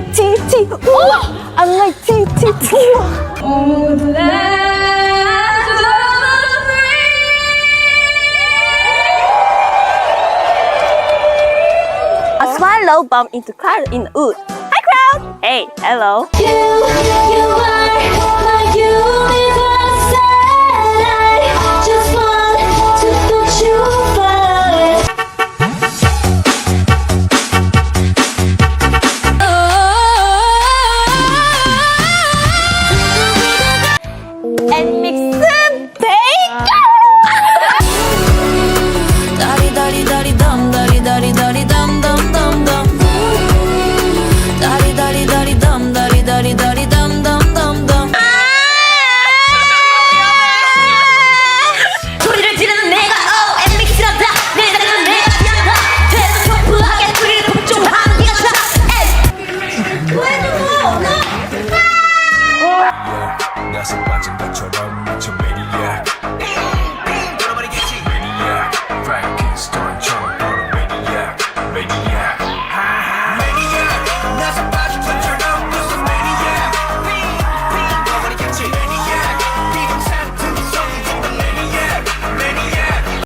like tea, like tea. Oh, the land of the free. A swallow bumped into crowd in the wood. Hi, crowd. Hey, hello. You, you are. Bye.